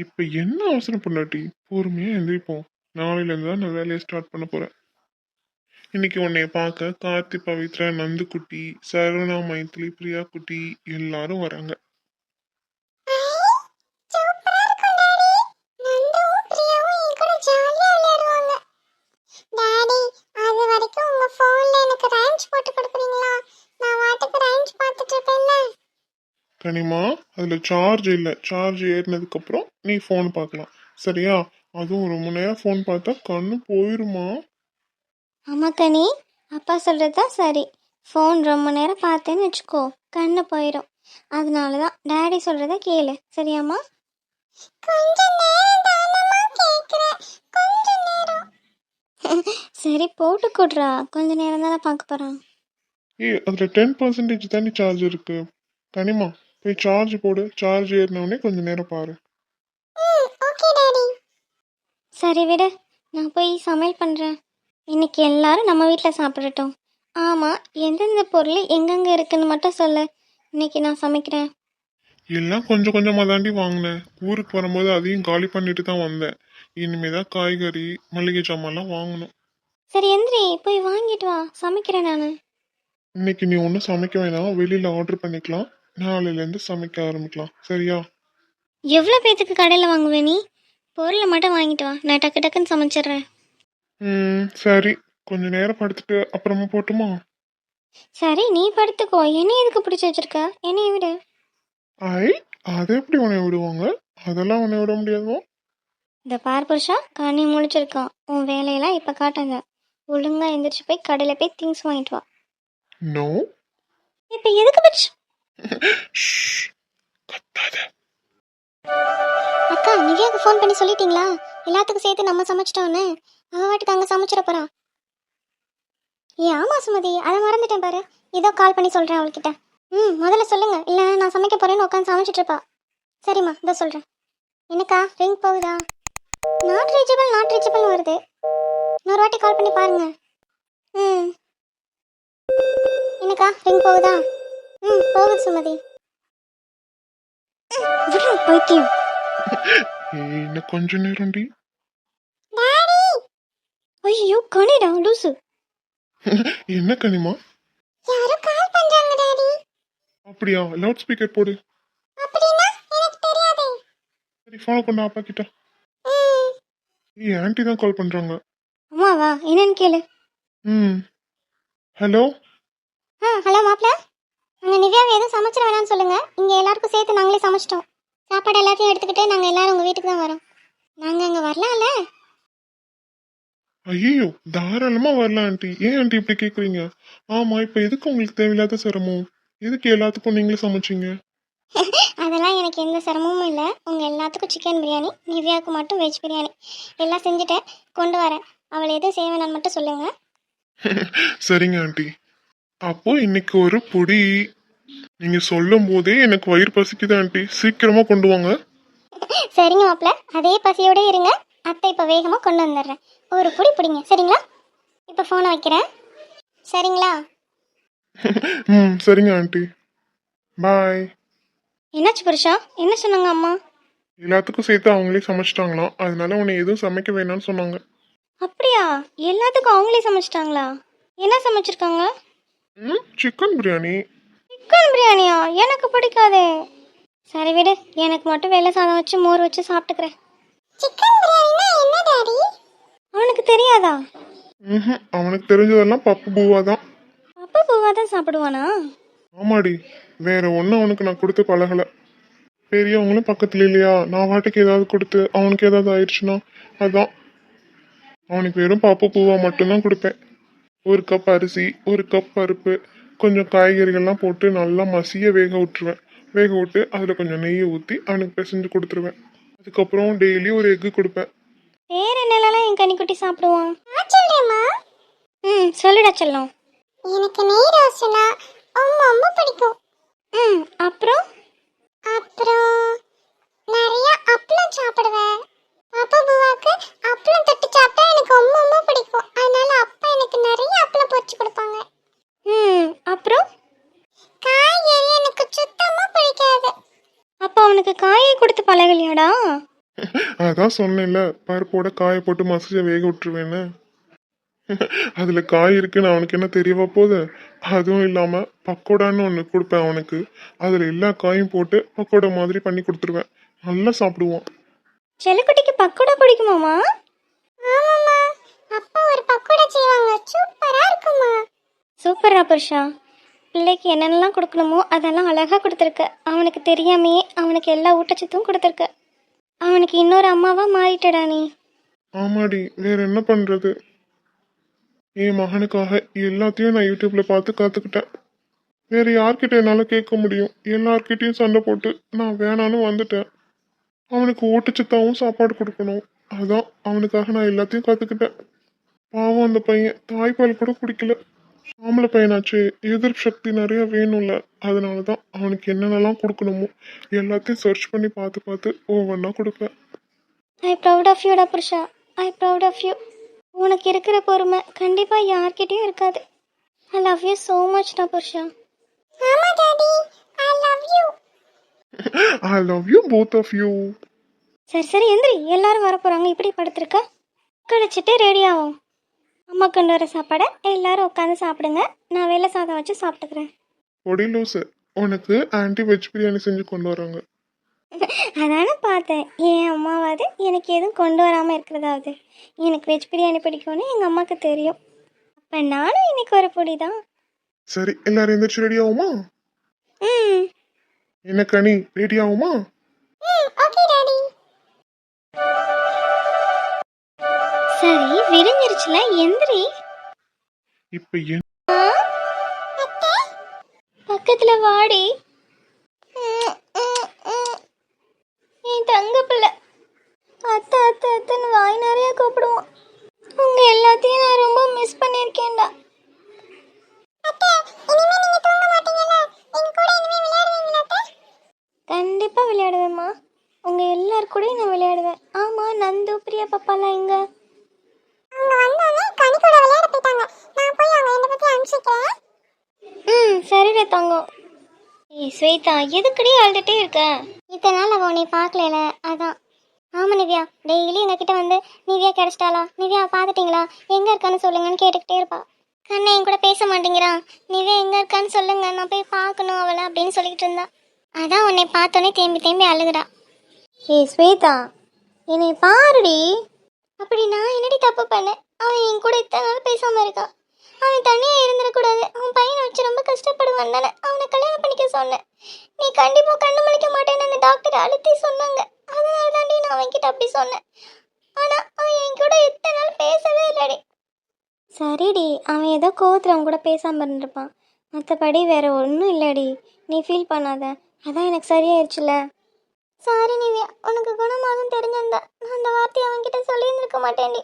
இப்ப என்ன அவசரம் பொண்டாட்டி? பொறுமையா எந்திரிப்போம். நாளையில இருந்து தான் நான் வேலையை ஸ்டார்ட் பண்ண போறேன். இன்னைக்கு உன்னைய பார்க்க கார்த்தி பவித்ரா நந்துக்குட்டி சரவணா மைத்திலி பிரியா குட்டி எல்லாரும் வராங்க. கனிமா அதுல சார்ஜ் இல்ல. சார்ஜ் ஏறினதுக்கு அப்புறம் நீ ஃபோன் பார்க்கலாம். சரியா? அதுவும் ரொம்ப நேரம் ஃபோன் பார்த்தா கண்ணு போயிருமா? ஆமா கனி. அப்பா சொல்கிறது தான் சரி. ஃபோன் ரொம்ப நேரம் பார்த்தேன்னு வச்சுக்கோ கண்ணு போயிடும் அதனால தான் டேடி சொல்கிறத கேளு. சரியாம்மா? சரி போட்டு கொடுறா. கொஞ்ச நேரம் தானே பார்க்க போகிறான் ஏய் அதுல டென் பர்சன்டேஜ் தானே சார்ஜ் இருக்கு. கனிமா போய் சார்ஜ் போடு. சார்ஜ் ஏறினவுடனே கொஞ்ச நேரம் பாரு. சரி விடு நான் போய் சமையல் பண்ணுறேன் இன்னைக்கு எல்லாரும் நம்ம வீட்டில் சாப்பிடட்டும். ஆமாம் எந்தெந்த பொருள் எங்கெங்கே இருக்குன்னு மட்டும் சொல்லு. இன்னைக்கு நான் சமைக்கிறேன். எல்லாம் கொஞ்சம் கொஞ்சமா தாண்டி வாங்கினேன். ஊருக்கு வரும்போது அதையும் காலி பண்ணிட்டு தான் வந்தேன். இனிமே தான் காய்கறி மளிகை சாமான்லாம் வாங்கணும். சரி எந்திரி போய் வாங்கிட்டு வா. சமைக்கிறேன் நான். இன்னைக்கு நீ ஒன்றும் சமைக்க வேணாம். வெளியில ஆர்டர் பண்ணிக்கலாம். நாளையில இருந்து சமைக்க ஆரம்பிக்கலாம். சரியா? எவ்வளோ பேத்துக்கு கடையில் வாங்குவே நீ? பொருளை மட்டும் வாங்கிட்டு வா. நான் டக்கு டக்குன்னு சமைச்சிடுறேன். ம் சரி. கொஞ்ச நேரம் படுத்துட்டு அப்புறமா போட்டுமா? சரி நீ படுத்துக்கோ. என்ன எதுக்கு பிடிச்சி வச்சிருக்க? என்னைய விடு. ஐ அதை எப்படி உன்னை விடுவாங்க? அதெல்லாம் உன்னை விட முடியாதோ இந்த பார் புருஷா கண்ணி முழிச்சிருக்கான். உன் வேலையெல்லாம் இப்போ காட்டாங்க. ஒழுங்கா எந்திரிச்சு போய் கடையில் போய் திங்ஸ் வாங்கிட்டு வா. நோ இப்போ எதுக்கு பிடிச்சி கத்தாத. அக்கா நிவ்யாவுக்கு ஃபோன் பண்ணி சொல்லிட்டீங்களா? எல்லாத்துக்கும் சேர்த்து நம்ம சமைச்சிட்டோன்னு அவ வாட்டுக்கு அங்கே சமைச்சிட போகிறான் ஏ ஆமாம் சுமதி. அதை மறந்துட்டேன் பாரு. ஏதோ கால் பண்ணி சொல்கிறேன் அவள்கிட்ட. ம் முதல்ல சொல்லுங்கள் இல்லை நான் சமைக்க போகிறேன்னு உட்காந்து சமைச்சிட்ருப்பா சரிம்மா இதோ சொல்கிறேன் என்னக்கா ரிங் போகுதா? நாட் ரீச்சபிள் நாட் ரீச்சபிள் வருது. இன்னொரு வாட்டி கால் பண்ணி பாருங்க. ம். என்னக்கா ரிங் போகுதா? ம் போகுது சுமதி. பைத்தியம் இன்னும் கொஞ்ச நேரம்டி? டாடி! ஐயோ கனிடா லூசு. என்ன கனிமா? யாரோ கால் பண்றாங்க டாடி. அப்படியா? லவுட் ஸ்பீக்கர் போடு. எனக்கு தெரியாதே. சரி ஃபோனை அப்பா கிட்ட. ஏய் ஆன்ட்டி தான் கால் பண்றாங்க. அம்மாவா? என்னன்னு கேளு. ம். ஹலோ? ஆ ஹலோ மாப்பிள்ள அங்கே நிவ்யாவை எதுவும் சமைச்சிட வேணாம்னு சொல்லுங்க. இங்கே எல்லாருக்கும் சேர்த்து நாங்களே சமைச்சிட்டோம். சாப்பாடு எல்லாத்தையும் எடுத்துக்கிட்டு நாங்கள் எல்லாரும் உங்கள் வீட்டுக்கு தான் வரோம். நாங்கள் அங்கே வரலாம்ல? ஐயோ தாராளமா வரலாம் ஆண்டி. ஏன் ஆண்டி இப்படி கேக்குறீங்க? ஆமா இப்ப எதுக்கு உங்களுக்கு தேவையில்லாத சிரமம்? எதுக்கு எல்லாத்துக்கும் நீங்களே சமைச்சீங்க? அதெல்லாம் எனக்கு எந்த சிரமமும் இல்லை. உங்கள் எல்லாத்துக்கும் சிக்கன் பிரியாணி நிவ்யாவுக்கு மட்டும் வெஜ் பிரியாணி எல்லாம் செஞ்சுட்டேன் கொண்டு வரேன். அவளை எதுவும் செய்ய வேணாம்னு மட்டும் சொல்லுங்கள் சரிங்க ஆண்டி. அப்போ இன்னைக்கு ஒரு பொடி. நீங்க சொல்லும் போதே எனக்கு வயிறு பசிக்குது ஆண்டி. சீக்கிரமா கொண்டு வாங்க. சரிங்க மாப்பிள்ள அதே பசியோட இருங்க. அத்தை இப்போ வேகமாக கொண்டு வந்துடுறேன். ஒரு புடி பிடிங்க. சரிங்களா? இப்போ ஃபோனை வைக்கிறேன். சரிங்களா? ம் சரிங்க ஆண்டி. பாய் என்னாச்சு புருஷா? என்ன சொன்னாங்க அம்மா? எல்லாத்துக்கும் சேர்த்து அவங்களே சமைச்சிட்டாங்களாம். அதனால உன்னை எதுவும் சமைக்க வேணாம்னு சொன்னாங்க. அப்படியா? எல்லாத்துக்கும் அவங்களே சமைச்சிட்டாங்களா? என்ன சமைச்சிருக்காங்க? ம்? சிக்கன் பிரியாணி சிக்கன் பிரியாணியா எனக்கு பிடிக்காதே. சரி விடு எனக்கு மட்டும் வெள்ளை சாதம் வச்சு மோர் வச்சு சாப்பிட்டுக்கிறேன். சிக்கன் பிரியாணினா என்ன டாடி? அவனுக்கு தெரியாதா? ம் அவனுக்கு தெரிஞ்சதெல்லாம் பப்பு பூவா தான். அப்பா பூவா தான் சாப்பிடுவானா? ஆமாடி வேற ஒன்றும் அவனுக்கு நான் கொடுத்து பழகல. பெரியவங்களும் பக்கத்துல இல்லையா? நான் வாட்டுக்கு ஏதாவது கொடுத்து அவனுக்கு ஏதாவது ஆயிடுச்சுன்னா அதான். அவனுக்கு வெறும் பாப்பு பூவா மட்டும்தான் கொடுப்பேன். ஒரு கப் அரிசி ஒரு கப் பருப்பு கொஞ்சம் காய்கறிகள்லாம் போட்டு நல்லா மசிய வேக விட்டுருவேன். வேக விட்டு அதில் கொஞ்சம் நெய்யை ஊற்றி அவனுக்கு பிசைஞ்சு கொடுத்துருவேன். அதுக்கப்புறம் டெய்லி ஒரு எக்கு கொடுப்பேன். வேற என்னெல்லாம் என் கனிக்குட்டி சாப்பிடுவான்? ம் சொல்லுடா செல்லம். எனக்கு நெய் ரோஸ்ட்னா ரொம்ப ரொம்ப பிடிக்கும். ம் அப்புறம்? அப்புறம் நிறைய அப்பளம் சாப்பிடுவேன். அப்பா பூவாக்கு அப்பளம் தொட்டு சாப்பிட்டா எனக்கு ரொம்ப ரொம்ப பிடிக்கும். அதனால அப்பா எனக்கு நிறைய அப்பளம் பொரிச்சு கொடுப்பாங்க. ம் அப்புறம்? காய்கறி எனக்கு சுத்தமா பிடிக்காது. அப்போ அவனுக்கு காயை கொடுத்து பழகலையாடா? அதான் சொன்னேன்ல பருப்போட காயை போட்டு மசிச்ச வேக விட்டுருவேன்னு. அதுல காய் இருக்குன்னு அவனுக்கு என்ன தெரியவா போகுது? அதுவும் இல்லாம பக்கோடான்னு ஒன்று கொடுப்பேன் அவனுக்கு. அதுல எல்லா காயும் போட்டு பக்கோடா மாதிரி பண்ணி கொடுத்துருவேன். நல்லா சாப்பிடுவான். செல்லக்குட்டிக்கு பக்கோடா பிடிக்குமாமா ஆமாம்மா. அப்பா ஒரு பக்கோடா செய்வாங்க. சூப்பரா இருக்குமா சூப்பரா புருஷா. பிள்ளைக்கு என்னென்னலாம் கொடுக்கணுமோ அதெல்லாம் அழகாக கொடுத்துருக்க. அவனுக்கு தெரியாமையே அவனுக்கு எல்லா ஊட்டச்சத்தும் கொடுத்துருக்க. அவனுக்கு இன்னொரு அம்மாவா மாறிட்டடா நீ. ஆமாடி வேற என்ன பண்றது? என் மகனுக்காக எல்லாத்தையும் நான் யூடியூப்ல பார்த்து கத்துக்கிட்டேன். வேற யார்கிட்ட என்னால கேட்க முடியும்? எல்லார்கிட்டயும் சண்டை போட்டு நான் வேணான்னு வந்துட்டேன். அவனுக்கு ஊட்டச்சத்தாவும் சாப்பாடு கொடுக்கணும். அதான் அவனுக்காக நான் எல்லாத்தையும் கத்துக்கிட்டேன். பாவம் அந்த பையன். தாய்ப்பால் கூட குடிக்கல. ஆம்பளை பையனாச்சு. எதிர்ப்பு சக்தி நிறைய வேணும்ல. அதனால தான் அவனுக்கு என்னென்னலாம் கொடுக்கணுமோ எல்லாத்தையும் சர்ச் பண்ணி பார்த்து பார்த்து ஒவ்வொன்றா கொடுப்பேன். ஐ proud of யூடா Purusha. I proud of you உனக்கு இருக்கிற பொறுமை கண்டிப்பாக யார்கிட்டயும் இருக்காது. ஐ லவ் யூ ஸோ மச்டா புருஷா. ஆமா daddy. I love you I love you, both of you. சரி சரி எந்திரி. எல்லாரும் வர போகிறாங்க இப்படி படுத்துருக்க. கழிச்சிட்டு ரெடி ஆகும் அம்மா கொண்டு வர சாப்பாடை எல்லாரும் உட்காந்து சாப்பிடுங்க. நான் வெள்ளை சாதம் வச்சு சாப்பிட்டுக்கிறேன். பொடி லூசு. உனக்கு ஆன்டி வெஜ் பிரியாணி செஞ்சு கொண்டு வராங்க. அதானே பார்த்தேன். என் அம்மாவாவது எனக்கு எதுவும் கொண்டு வராமல் இருக்கிறதாவது? எனக்கு வெஜ் பிரியாணி பிடிக்கும்னு எங்கள் அம்மாவுக்கு தெரியும். அப்போ நானும் இன்னைக்கு ஒரு பொடி தான். சரி எல்லாரும் எந்திரிச்சு ரெடி ஆகுமா? ம். என்ன கனி ரெடி ஆகுமா? சரி விடிஞ்சிருச்சுல எந்திரி. இப்ப என் பக்கத்துல வாடி. என் தங்க பிள்ளை. அத்தை அத்தை அத்தைன்னு வாய் நிறைய கூப்பிடுவான். உங்க எல்லாத்தையும் நான் ரொம்ப மிஸ் பண்ணியிருக்கேன்டா. அத்தை இனிமே நீங்க தூங்க மாட்டீங்கல்ல? எங்க கூட இனிமே கண்டிப்பா விளையாடுவேம்மா. உங்க எல்லார் கூடயும் நான் விளையாடுவேன். ஆமா நந்து பிரியா பாப்பாலாம் எங்க? ம் சரிடா தங்கம். ஏய் ஸ்வேதா எதுக்கடி அழுதுட்டே இருக்க? இத்தனை நாள் அவன் உன்னை பார்க்கல அதான். ஆமா நிவ்யா. டெய்லி எங்ககிட்ட வந்து நிவ்யா கிடைச்சிட்டாளா? நிவ்யா பார்த்துட்டீங்களா? எங்க இருக்கான்னு சொல்லுங்கன்னு கேட்டுக்கிட்டே இருப்பா. கண்ணை என் கூட பேச மாட்டேங்கிறான். நிவ்யா எங்க இருக்கான்னு சொல்லுங்க. நான் போய் பார்க்கணும் அவளை அப்படின்னு சொல்லிட்டு இருந்தா. அதான் உன்னை பார்த்தோன்னே தேம்பி தேம்பி அழுகுறா. ஏய் ஸ்வேதா என்னை பாருடி. அப்படி நான் என்னடி தப்பு பண்ணேன்? அவன் என் கூட இத்தனை நாள் பேசாம இருக்கான் அவன் தனியா இருந்துடக்கூடாது. அவன் பையனை வச்சு ரொம்ப கஷ்டப்படுவான் தானே? அவனை கல்யாணம் பண்ணிக்க சொன்னேன். நீ கண்டிப்பா கண்ணு முழிக்க மாட்டேன்னு டாக்டர் அழுத்தி சொன்னாங்க. அதனால தாண்டி நான் அவன்கிட்ட அப்படி சொன்னேன். ஆனா அவன் என் கூட இத்தனை நாள் பேசவே இல்லடி. சரிடி அவன் ஏதோ கோவத்தில் அவன் கூட பேசாமல் இருந்திருப்பான். மற்றபடி வேற ஒன்றும் இல்லடி. நீ ஃபீல் பண்ணாத. அதான் எனக்கு சரியாயிருச்சுல. சாரி நிவ்யா உனக்கு குணமாகும் தெரிஞ்சிருந்தா நான் அந்த வார்த்தையை அவன்கிட்ட சொல்லியிருந்திருக்க மாட்டேன்டி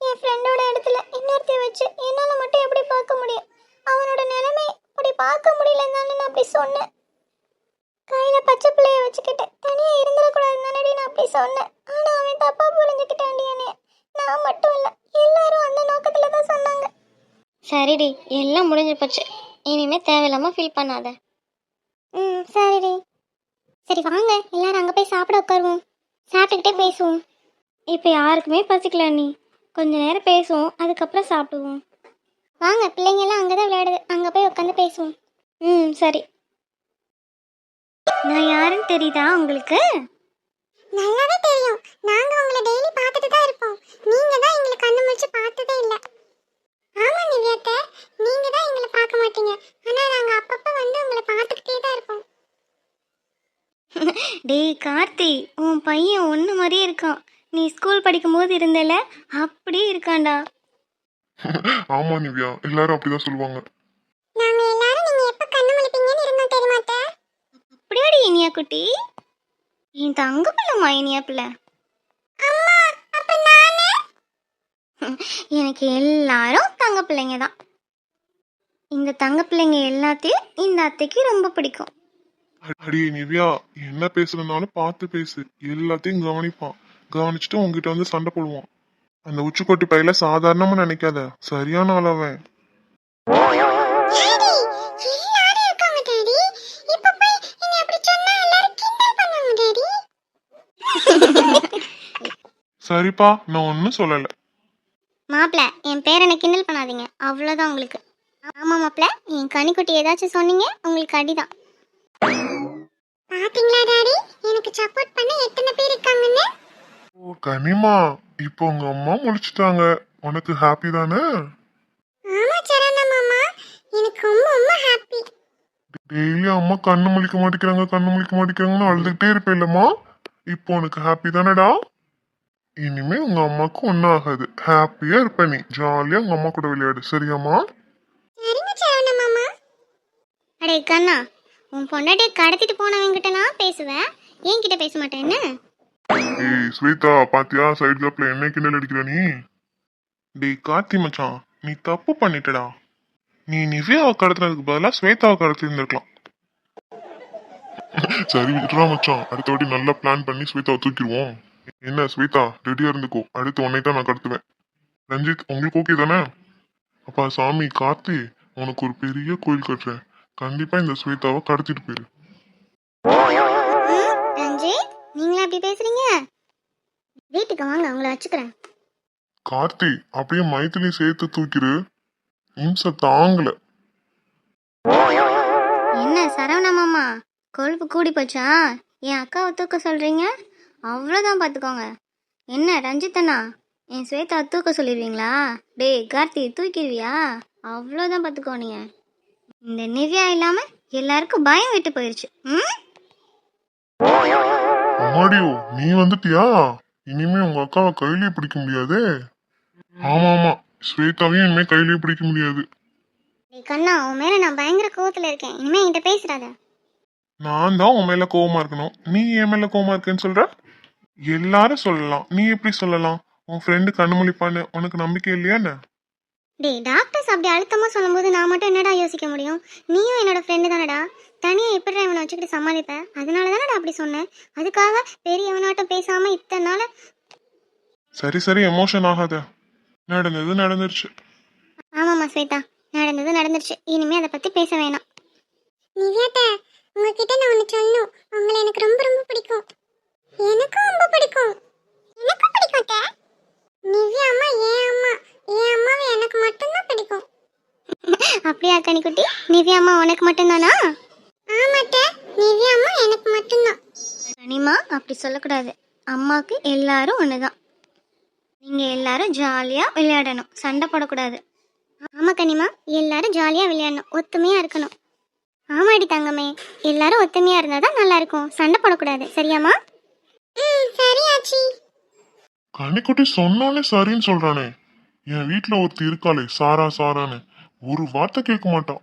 என் ஃப்ரெண்டோட இடத்துல இன்னொருத்தைய வச்சு என்னால் மட்டும் எப்படி பார்க்க முடியும்? அவனோட நிலைமை அப்படி பார்க்க முடியலன்னு தானே நான் அப்படி சொன்னேன். கையில் பச்சை பிள்ளைய வச்சுக்கிட்டு தனியாக இருந்துடக்கூடாதுன்னு தானடி நான் அப்படி சொன்னேன். ஆனால் அவன் தப்பாக புரிஞ்சுக்கிட்டான்டி என்னைய. நான் மட்டும் இல்லை எல்லாரும் அந்த நோக்கத்தில் தான் சொன்னாங்க. சரிடி எல்லாம் முடிஞ்சு போச்சு. இனிமேல் தேவையில்லாமல் ஃபீல் பண்ணாத. ம் சரிடி. சரி வாங்க. எல்லாரும் அங்கே போய் சாப்பிட உட்காருவோம். சாப்பிட்டுக்கிட்டே பேசுவோம். இப்போ யாருக்குமே பசிக்கல நீ கொஞ்ச நேரம் பேசுவோம் அதுக்கப்புறம் சாப்பிடுவோம். வாங்க பிள்ளைங்கெல்லாம் அங்கே தான் விளையாடுது. அங்கே போய் உட்காந்து பேசுவோம். ம் சரி. நான் யாருன்னு தெரியுதா உங்களுக்கு? நல்லாவே தெரியும். நாங்க உங்களை டெய்லி பார்த்துட்டு தான் இருப்போம். நீங்க தான் எங்களை கண்ணு முழிச்சு பார்த்து டேய் கார்த்தி உன் பையன் ஒன்று மாதிரியே இருக்கான். நீ ஸ்கூல் படிக்கும்போது இருந்தல அப்படியே இருக்கான்டா. ஆமா நிவ்யா. எல்லாரும் அப்படிதான் சொல்லுவாங்க. நாங்க எல்லாரும் நீங்க எப்ப கண்ணு முழிப்பீங்கன்னு இருந்தோம் தெரியுமா அத்தை? அப்படியாடி இனியா குட்டி? என் தங்க பிள்ளைமா இனியா பிள்ளை. அம்மா அப்ப நானு? எனக்கு எல்லாரும் தங்க பிள்ளைங்க தான். இந்த தங்க பிள்ளைங்க எல்லாத்தையும் இந்த அத்தைக்கு ரொம்ப பிடிக்கும். அடி நிவ்யா என்ன பேசுறதுனாலும் பார்த்து பேசு. எல்லாத்தையும் கவனிப்பான். கவனிச்சுட்டு உங்ககிட்ட வந்து சண்டை போடுவான். அந்த உச்சிக்கொட்டி பையில சாதாரணமா நினைக்காத. சரியான டாடி சரிப்பா நான் ஒன்றும் சொல்லலை. மாப்பிள்ள என் பேரனை கிண்டல் பண்ணாதீங்க. அவ்வளோதான் உங்களுக்கு. ஆமாம் மாப்பிள்ள என் கனிக்குட்டி ஏதாச்சும் சொன்னீங்க உங்களுக்கு அடிதான். பாத்தீங்களா டாடி? எனக்கு சப்போர்ட் பண்ண எத்தனை பேர் இருக்காங்கன்னு? ஓ கனிமா இப்போ உங்க அம்மா முடிச்சிட்டாங்க உனக்கு ஹாப்பி தானே? ஆமா சரவணா மாமா. எனக்கு ரொம்ப ரொம்ப ஹாப்பி டெய்லி அம்மா கண்ணு முழிக்க மாட்டேங்கிறாங்க கண்ணு முழிக்க மாட்டேங்கிறாங்கன்னு அழுதுகிட்டே இருப்பேன் இல்லம்மா இப்போ உனக்கு ஹாப்பி தானேடா? இனிமே உங்க அம்மாவுக்கு ஒன்றும் ஆகாது. ஹாப்பியா இருப்ப நீ. ஜாலியா உங்க அம்மா கூட விளையாடு. சரியாம்மா? சரிங்க சரவணா மாமா. அடே கண்ணா உன் பொண்டாட்டியை கடத்திட்டு போனவங்கிட்ட நான் பேசுவேன். என்கிட்ட பேச மாட்டேன் என்ன? ஏய் ஸ்வேதா பாத்தியா? சைடு கேப்ல என்ன கிண்டல் அடிக்கிற நீ? டேய் கார்த்தி மச்சான் நீ தப்பு பண்ணிட்டடா. நீ நிவ்யாவை கடத்துனதுக்கு பதிலாக ஸ்வேதாவை கடத்தி இருந்திருக்கலாம் சரி விட்டுறா மச்சான். அடுத்த வாட்டி நல்லா பிளான் பண்ணி ஸ்வேதாவை தூக்கிடுவோம். என்ன ஸ்வேதா ரெடியா இருந்துக்கோ. அடுத்து உன்னை தான் நான் கடத்துவேன். ரஞ்சித் உங்களுக்கு ஓகே தானே? அப்பா சாமி கார்த்தி உனக்கு ஒரு பெரிய கோயில் கட்டுறேன். கண்டிப்பா இந்த ஸ்வேதாவை கடத்திட்டு போயிரு. ரஞ்சித் நீங்களா அப்படி பேசுறீங்க? வீட்டுக்கு வாங்க உங்களை வச்சுக்கிறேன். கார்த்தி அப்படியே மைத்திலி சேர்த்து தூக்கிடு இம்சை தாங்கல. என்ன சரவணா மாமா? கொழுப்பு கூடி போச்சா? என் அக்காவை தூக்க சொல்றீங்க? அவ்வளோதான் பார்த்துக்கோங்க என்ன ரஞ்சித் அண்ணா என் ஸ்வேதா தூக்க சொல்லிடுவீங்களா? டேய் கார்த்தி தூக்கிடுவியா? அவ்வளோதான் பார்த்துக்கோ நீங்க. இந்த நிவ்யா இல்லாமல் எல்லாருக்கும் பயம் விட்டு போயிடுச்சு ம்? அம்மாடியோ நீ வந்துட்டியா? இனிமே உங்க அக்காவை கையிலே பிடிக்க முடியாதே. ஆமா ஆமா. ஸ்வேதாவையும் இனிமே கையிலே பிடிக்க முடியாது. டேய் கண்ணா உன் மேலே நான் பயங்கர கோவத்தில் இருக்கேன். இனிமே என்கிட்ட பேசுறாத நான் தான் உன் மேல கோவமா இருக்கணும். நீ என் மேல கோவமா இருக்கேன்னு சொல்ற? எல்லாரும் சொல்லலாம். நீ எப்படி சொல்லலாம்? உன் ஃப்ரெண்டு கண்ணுமொழிப்பான்னு உனக்கு நம்பிக்கை இல்லையா என்ன? டேய் டாக்டர்ஸ் அப்படி அழுத்தமாக சொல்லும்போது நான் மட்டும் என்னடா யோசிக்க முடியும்? நீயும் என்னோட ஃப்ரெண்டு தானடா. தனியாக எப்படி இவனை வச்சுக்கிட்டு சமாளிப்பேன் அதனால தானடா அப்படி சொன்னேன் அதுக்காக பெரியவனாட்டம் பேசாமல் இத்தனை நாள் சரி சரி எமோஷன் ஆகாத. நடந்தது நடந்துருச்சு. ஆமாம்மா ஸ்வேதா. நடந்தது நடந்துருச்சு. இனிமே அதை பற்றி பேச வேணாம். நிவ்யாட்ட உங்ககிட்ட நான் ஒன்று சொல்லணும். உங்களை எனக்கு ரொம்ப ரொம்ப பிடிக்கும். எனக்கும் ரொம்ப பிடிக்கும். எனக்கும் பிடிக்கும். நிவ்யா அம்மா என் அம்மா. என் அம்மாவை எனக்கு மட்டும்தான் பிடிக்கும். அப்படியா கனிக்குட்டி? நிவ்யா அம்மா உனக்கு மட்டும்தானா? ஆமாட்ட நிவ்யா அம்மா எனக்கு மட்டும்தான். கனிமா அப்படி சொல்லக்கூடாது. அம்மாவுக்கு எல்லாரும் ஒன்று தான் நீங்கள் எல்லாரும் ஜாலியாக விளையாடணும். சண்டை போடக்கூடாது. ஆமாம் கனிமா எல்லாரும் ஜாலியாக விளையாடணும். ஒத்துமையாக இருக்கணும். ஆமாடி தங்கமே எல்லாரும் ஒத்துமையாக இருந்தால் தான் நல்லா இருக்கும் சண்டை போடக்கூடாது. சரியாம்மா? ம் சரி ஆச்சி கனிக்குட்டி சொன்னாலே சரின்னு சொல்றானே. என் வீட்ல ஒருத்தி இருக்காளே சாரா சாரான்னு. ஒரு வார்த்தை கேட்க மாட்டான்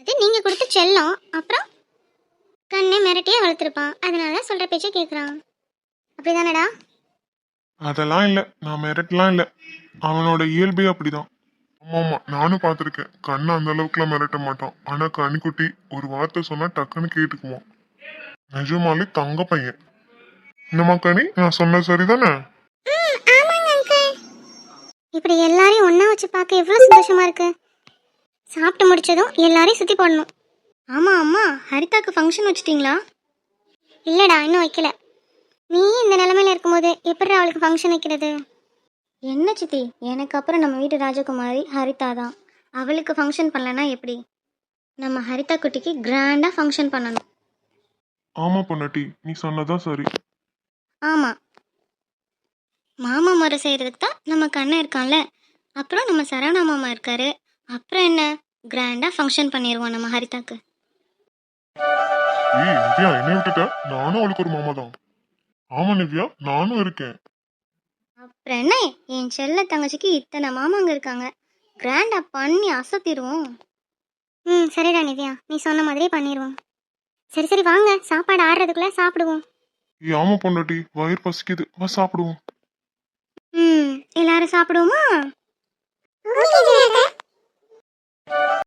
அது நீங்கள் கொடுத்த செல்லம். அப்புறம்? கண்ணை மிரட்டியே வளர்த்துருப்பான் அதனால சொல்கிற பேச்சை கேட்குறான் அப்படிதானடா? அதெல்லாம் இல்ல. நான் மிரட்டலாம் இல்ல. அவனோட இயல்பே அப்படிதான். ஆமா ஆமா. நானும் பார்த்திருக்கேன். கண்ணை அந்த அளவுக்குலாம் மிரட்ட மாட்டான். ஆனா கனிக்குட்டி ஒரு வார்த்தை சொன்னா டக்குன்னு கேட்டுக்குவான். நிஜமாலே தங்க பையன். என்னம்மா கனி? நான் சொன்னது சரிதானே? இப்படி எல்லாரையும் ஒன்றா வச்சு பார்க்க எவ்வளோ சந்தோஷமா இருக்கு. சாப்பிட்டு முடிச்சதும் எல்லாரையும் சுற்றி போடணும். ஆமாம் அம்மா ஹரிதாக்கு ஃபங்க்ஷன் வச்சிட்டிங்களா? இல்லைடா இன்னும் வைக்கல. நீ இந்த நிலமையில இருக்கும்போது எப்படி அவளுக்கு ஃபங்க்ஷன் வைக்கிறது? என்ன சித்தி? எனக்கு அப்புறம் நம்ம வீட்டு ராஜகுமாரி ஹரிதா தான். அவளுக்கு ஃபங்க்ஷன் பண்ணலன்னா எப்படி? நம்ம ஹரிதா குட்டிக்கு கிராண்டாக ஃபங்க்ஷன் பண்ணணும். ஆமா பொண்டாட்டி. நீ சொன்னதான் சரி. ஆமாம் மாமா முறை செய்கிறதுக்கு தான் நம்ம கண்ணன் இருக்கான்ல. அப்புறம் நம்ம சரவணா மாமா இருக்காரு. அப்புறம் என்ன? கிராண்டாக ஃபங்க்ஷன் பண்ணிடுவோம் நம்ம ஹரிதாக்கு. ஏய் நிவ்யா என்ன விட்டுட்ட? நானும் அவளுக்கு ஒரு மாமா தான். ஆமா நிவ்யா நானும் இருக்கேன். அப்புறம் என்ன? என் செல்ல தங்கச்சிக்கு இத்தனை மாமாங்க இருக்காங்க. கிராண்டாக பண்ணி அசத்திடுவோம். ம் சரிடா நிவ்யா. நீ சொன்ன மாதிரியே பண்ணிடுவோம் சரி சரி வாங்க. சாப்பாடு ஆடுறதுக்குள்ளே சாப்பிடுவோம். ஏய் ஆமா பொண்டாட்டி. வயிறு பசிக்குது. வா சாப்பிடுவோம். ம் எல்லாரும் சாப்பிடுவோமா?